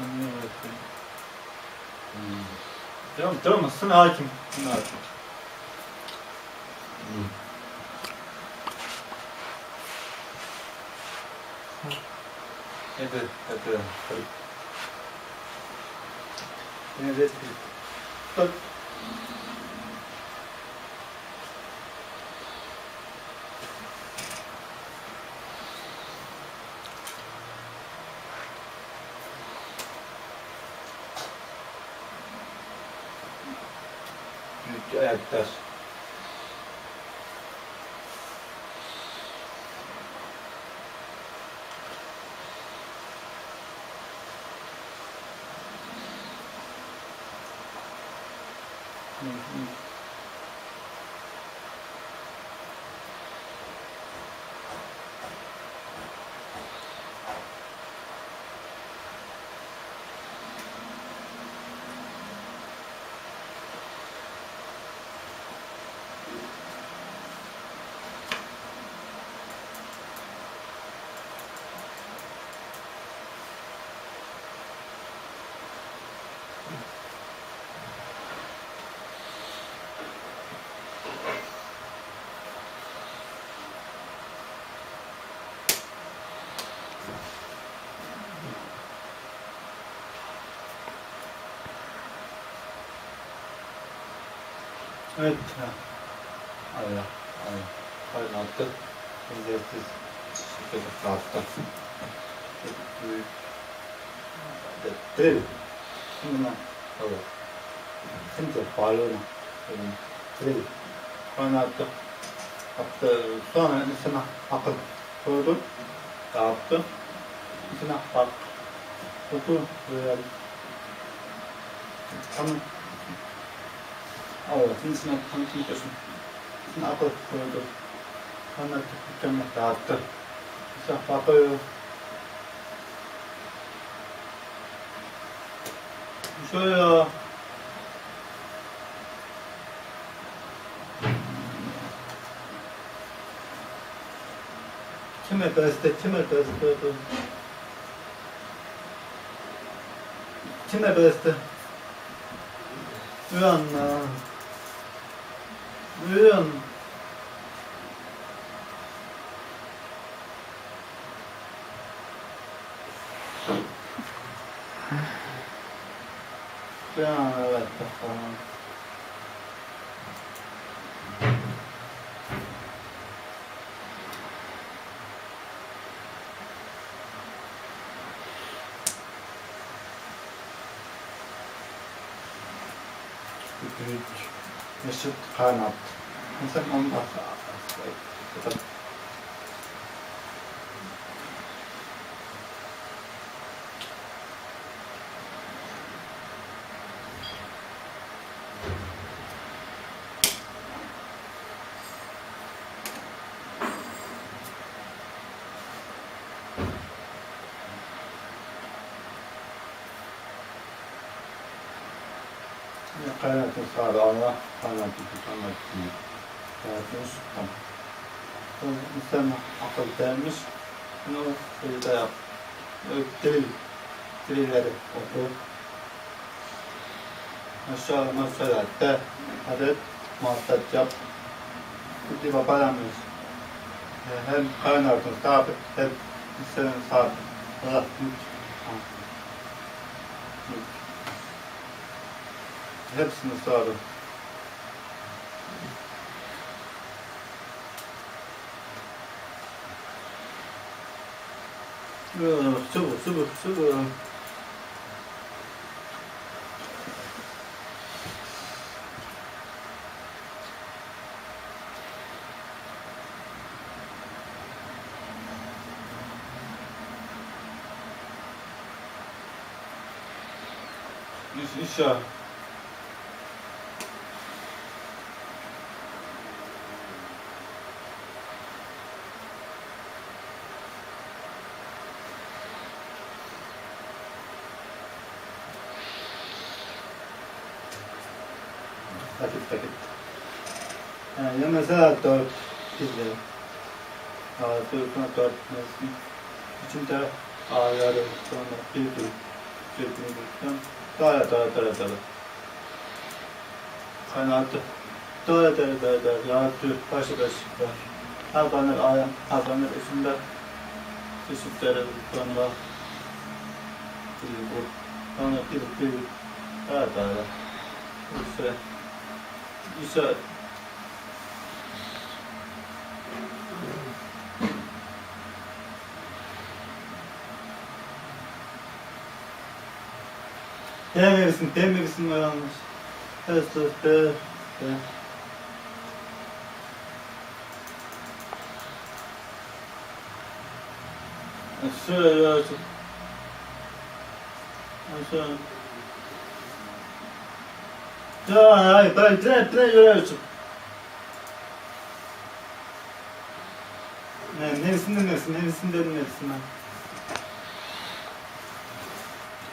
Evet. Devam, devam. Sana hakim. Sana hakim. Evet, evet, evet. Evet, evet. Büyük. Evet. ha. Aynen. Aynen. Aynen attı. Çok büyük. Evet. Drill. Ben. Evet. Şimdi bağlıyorum. Drill. Aynen attı. Attı. Sonra üstüne akıl koydu. Dağıttı. Üstüne bak. Otur. Böyle. Tamam. Evet, içine tanıtıyorsun. İçine akıl koydu. Sonra dükkanı dağıttı. İşte bakıyor. Şöyle. Kime beste, kime beste? Kime beste? Uyan lan. Uyan. Uyan evet bakalım. büyük Mesut Kanat. Mesela onun da kaynatın sağlığına kaynatın tutanmak için yaratmış. Tamam. Sonra insan akıl vermiş. Bunu böyle de yap. Dil. Dilleri oku. Aşağı mesela de adet muhabbet yap. Gibi babalarımız. Hem kaynatın sabit hem insanın sabit. Allah güç. Güç. цього, цього, цього. Еще. Ya. Takip takip. Yani mesela dört pizza. Altı sonra dört nasıl? İçinde ağları sonra bir bir Tüketimi Dara dara dara dara. Kaynattı. Dara dara dara dara. Yağıtıyor. Başı başı. Hakanır ayağım. Hakanır üstünde. Teşekkürler. Sonra. Bu. Sonra bir bir. Dara dara. İşte. İşte. Dememişsin, dememişsin o yanlış. Evet, evet, evet. evet. Şöyle artık. Şöyle. Hayır, ben direkt direkt yürüyorsun. Ne, neresinden neresin, neresinden neresinden.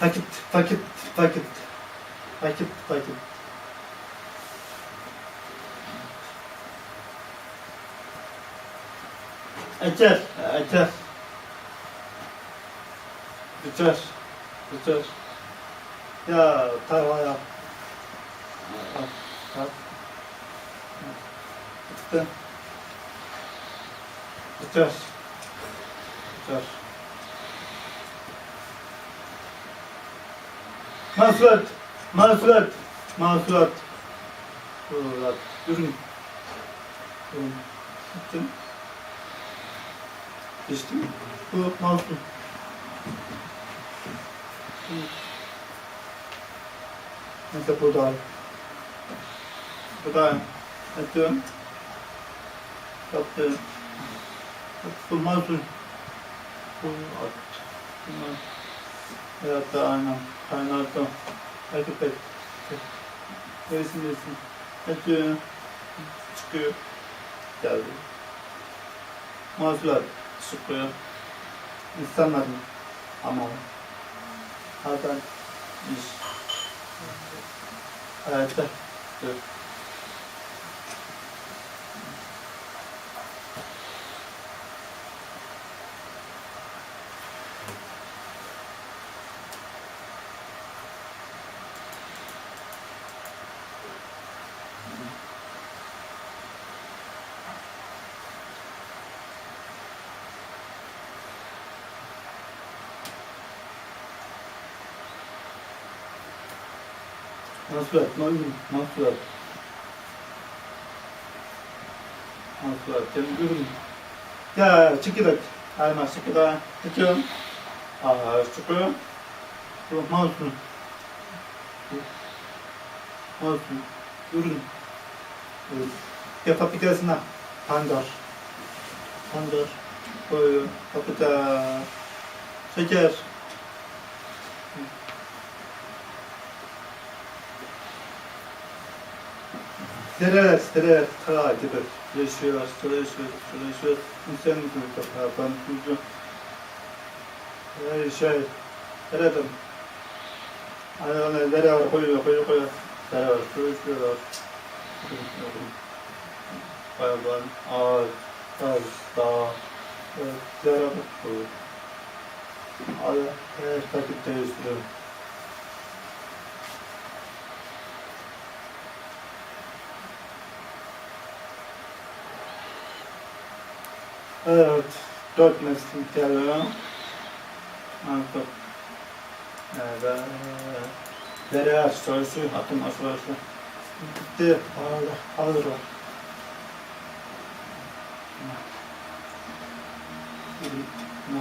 Paket, paket, paket. Paket, paket. Açar, açar. Açar, açar. Ya, tava ya. Bak, bak. Çıktı. Açar. Açar. Masulat, masulat, masulat. Masulat. Durun. Durun. Gittin. Geçtin. Bu masum. Burada. Burada. Atıyorum. Masum. Bu at. Bunlar. Hayatta aynen. Kaynatta. Hareket et. Neresin. Açıyor. Çıkıyor. Geldi. Mağazalar çıkıyor. İnsanların ama zaten iş. Hayatta. Dur. Masulat, malum, masulat. Masulat, jadi ürün. Ya, çıkırak. Ayma, çıkırak. Çıkıyorum. Aa, çıkıyorum. Bu masum. Masum. Ürün. Yapabilirsin ha. Pancar. Pancar. Koyuyor. Kapıda. Şeker. Dereler, dereler, ta gibi yaşıyor, çalışıyor, çalışıyor. İnsan gibi yapan tuzu. Her şey, deredim. Ayağına dere var, koyuyor, koyuyor, koyuyor. Dere var, çalışıyorlar. Hayvan, ağaç, taş, dağ, dere var, koyuyor. Ayak, her takip değiştiriyor. Evet, dört mevsim geliyor. Artık evet, dere aşağısı, hatun aşağısı. Bitti, hazır, hazır var. Ne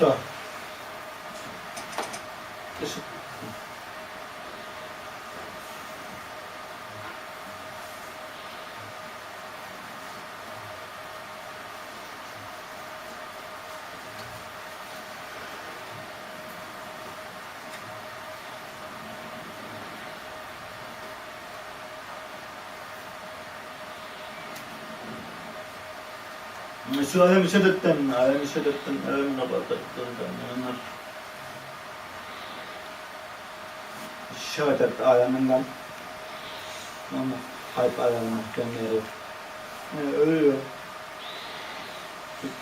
hazır. Orta. Teşekkür Şu alemi şeddetten, alemi şeddetten, alemi kapatıttın, yanlar. Şehadet aleminden. Ama kalp alemine gönderiyor. Yani ölüyor.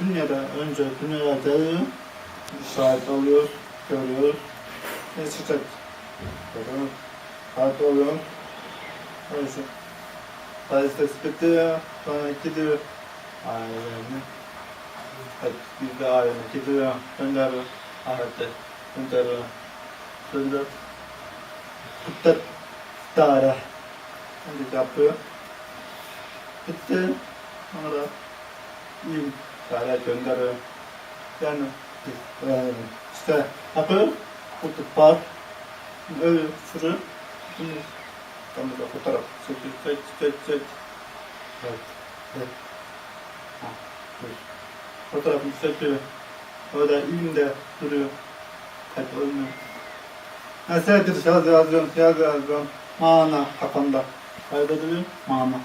Dünyada önce dünyada geliyor. Şahit oluyor, görüyor. Ne çıkacak? Görüyor. Şahit oluyor. Öyle. Sayısı tespit ediyor. Sonra gidiyor. Aileni. Hep biz de aileni gidiyor. Gönderiyor. Ahirette gönderiyor. Gönderiyor. Kutlat. Dara. Hadi yapıyor. Bitti. Sonra iyi. Dara evet. Fotoğrafı çekiyor. Orada elimde duruyor. Hep ölmüyor. Ha sevdir, yaz yazıyorum, yaz yazıyorum. Mana kafamda. Kaydediyor, mana.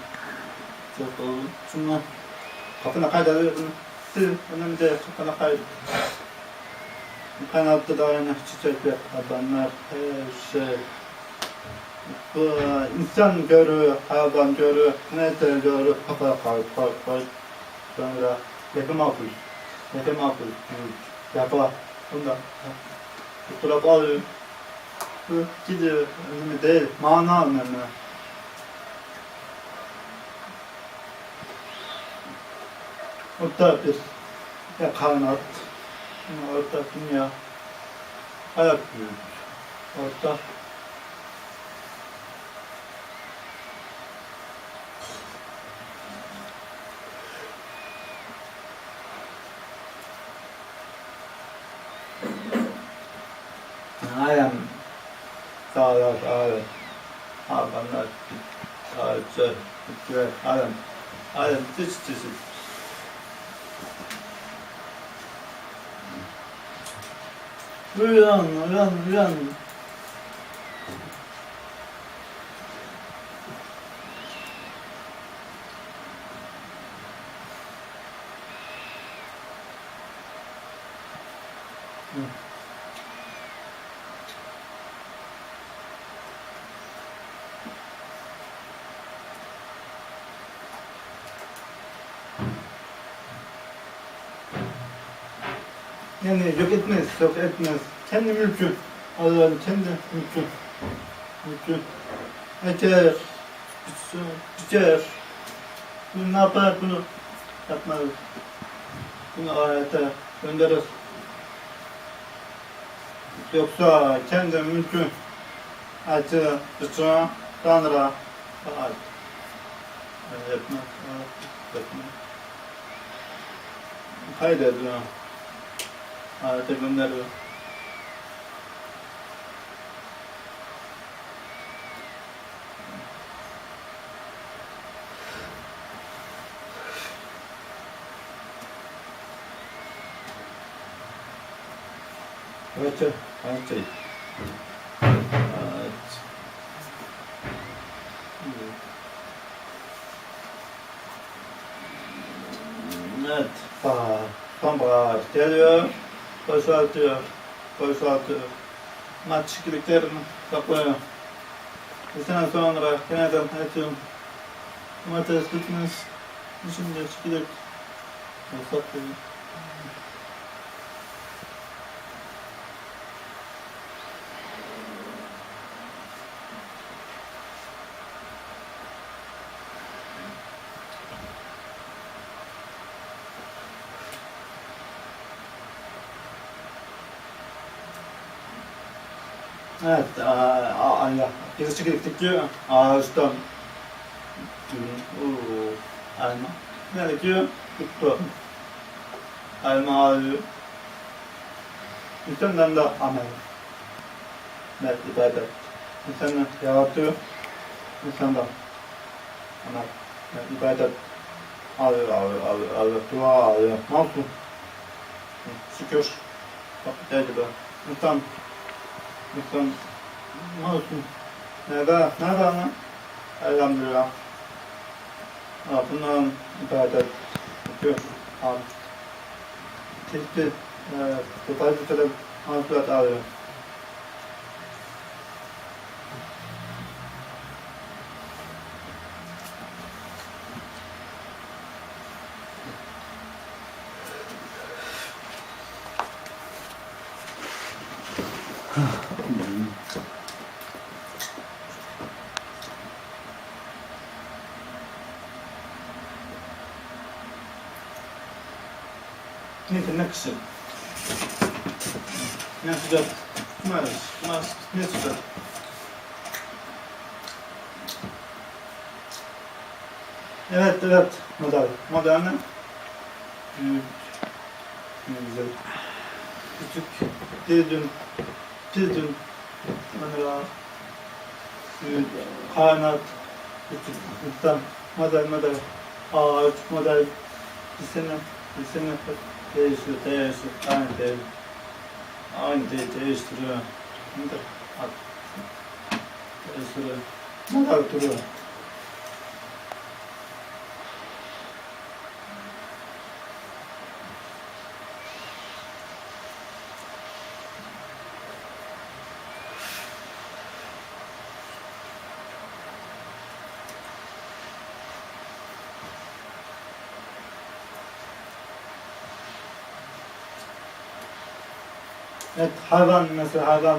Çok oldu. Şunu kafana kaydediyor bunu. Sil, önemli değil, kafana kaydı. Kanatta da aynı çiçekler, adamlar, her şey. Bu insan görüyor, hayvan görüyor, neyse görüyor, kafa koy, koy, koy. Sonra yapım yapıyor. Yapım yapıyor. Yapa. Bundan. Fotoğraf alıyor. Bu gidiyor. Önemli değil. Mana önemli. Orada bir ya kainat, orada dünya, hayat büyür. Orada Aynen. Sağlar, aynen. Hayvanlar, ağaçlar, bitkiler, aynen. Çeşit. Uyan, uyan, uyan. Hı. Yani yok etmez, yok etmez. Kendi mülkü. Allah'ın kendi mülkü. Mülkü. Eker, biçer. Bunu ne yapar bunu? Yapmaz. Bunu ahirete gönderir. Yoksa kendi mülkü acı, bıçağı, tanrı. Yani yapmaz, yapmaz. Kaydediyor. Ahirete gönderiyor. Evet, evet. Evet. Evet, sonbahar geliyor, boşaltıyor, boşaltıyor. Maç çikiliklerini topluyor. Bir sene sonra yeniden açıyorum. Domates bitmiş, şimdi çikilik boşaltıyor. Evet, aynen. Biz çıktık diyor. Ağaçtan. Oo, alma. Ne diyor? Tuttu. Alma alıyor. İnsandan da amel. Evet, ibadet. İnsanı yaratıyor. İnsandan. Amel. Evet, ibadet. Alıyor, alıyor, alıyor, alıyor. Dua alıyor. Masum. Şükür. Bak, gel gibi. İnsan Lütfen ne olsun? Nerede? Nerede lan? Elhamdülillah. Bundan ibadet yapıyor. Am. Tilki, e, total bir tane mantıklat Neyse ne kışın. Ne sıcak. Mars, Mars ne sıcak. Evet, evet. Model. Model ne? Büyük. Güzel. Küçük. Dedim. Dedim. Mesela. Küçük. Lütfen. Model, model. Ağaç, model. Sene. Bir sene. Değişiyor, değişiyor. Aynı değil. Aynı değil, değiştiriyor. At. Değiştiriyor. Model duruyor. Evet, hayvan mesela hayvan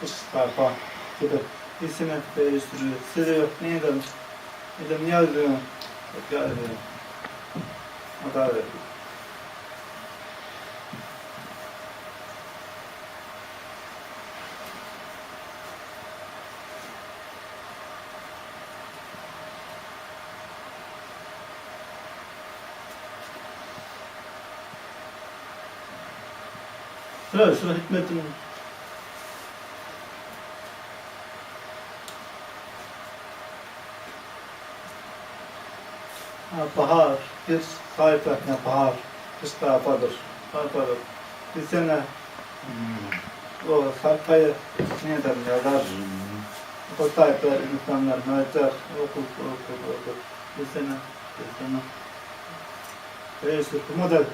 kış tarafa gidip isini değiştiriyor, siliyor, neyden, neyden yazıyor, yazıyor. O da. Şöyle, şu hikmetin Ha, bahar, bir sayfa ne bahar, kış tarafadır, tarafadır. Bir sene o sayfayı neden yazar, o sayfa insanlar mercer, okur, okur, okur. Bir sene, bir sene. Değişir, bu model.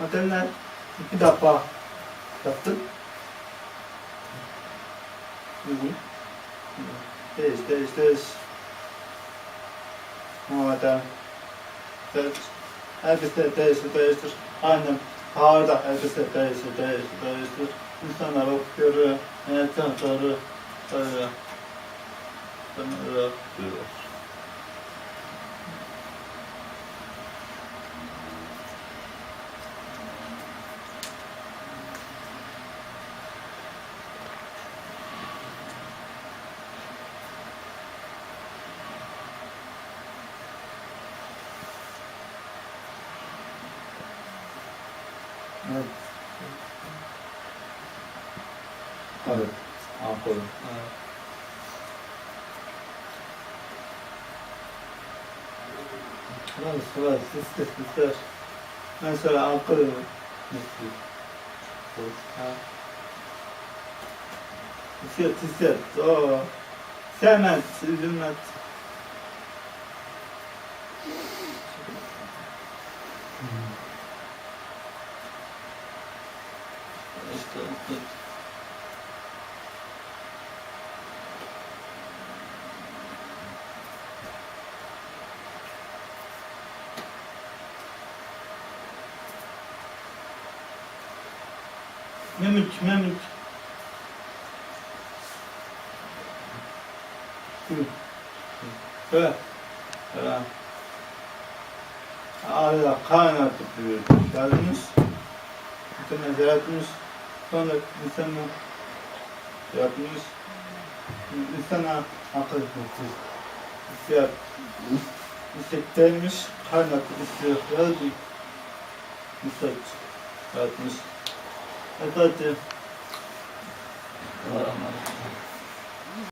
Modeller iki defa Uygun. Değiş, değiş, değiş. Model. Evet. Elbise değişir, değiştir. Aynen. Baharda elbise değişir, değişir, değiştir. İnsanlar okuyor, evet, doğru, doğru. Doğru, diyor. Evet. Evet. Aferin. خلاص خلاص استر استر مثلا عقل تصير تصير اه سمت زمت Memik, memik. Böyle. Ağzına kaynatıp diyor. Bir tane yaratmış. Sonra insana yapmış. İnsana akıl etmiş. İstiyat. İstekteymiş. Kaynatıp istiyor. Müsaç. Yaratmış. Evet. Var ama.